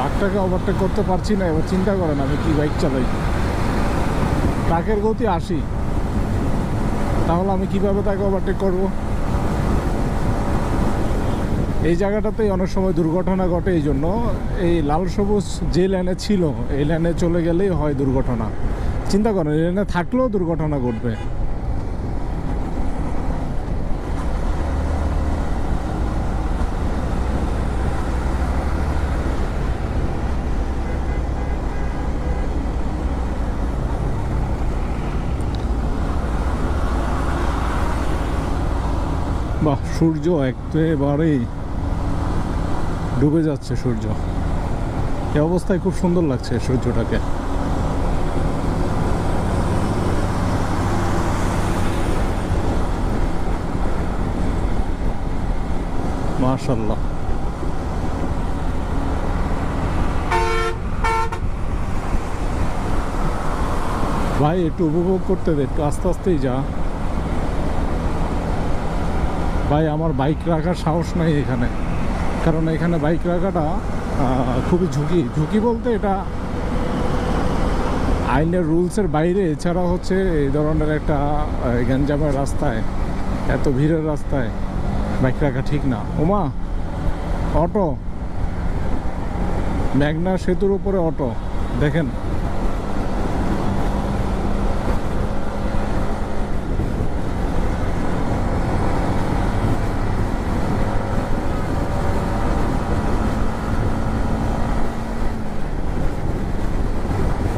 ট্রাকটাকে overtake করতে পারছি না, এবার চিন্তা করেন আমি কি বাইক চালাই। ট্রাকের গতি আশি। তাহলে আমি কীভাবে তাকে ওভারটেক করব? এই জায়গাটাতেই অনেক সময় দুর্ঘটনা ঘটে, এই জন্য এই লাল সবুজ যে লাইনে ছিল, এই লাইনে চলে গেলেই হয় দুর্ঘটনা। চিন্তা করেন, এই লাইনে থাকলেও দুর্ঘটনা ঘটবে। বাহ, সূর্য একেবারেই ডুবে যাচ্ছে সূর্য। এ অবস্থায় খুব সুন্দর লাগছে সূর্যটাকে। মাশাল্লাহ ভাই, একটু উপভোগ করতে দে, একটু আস্তে আস্তেই যা। ভাই, আমার বাইক রাখার সাহস নাই এখানে। কারণ এখানে বাইক রাখাটা খুবই ঝুঁকি। ঝুঁকি বলতে এটা আইনের রুলসের বাইরে, এছাড়া হচ্ছে এই ধরনের একটা গ্যাঞ্জামের রাস্তায়, এত ভিড়ের রাস্তায় বাইক রাখা ঠিক না। ওমা, অটো। মেঘনা সেতুর উপরে অটো। দেখেন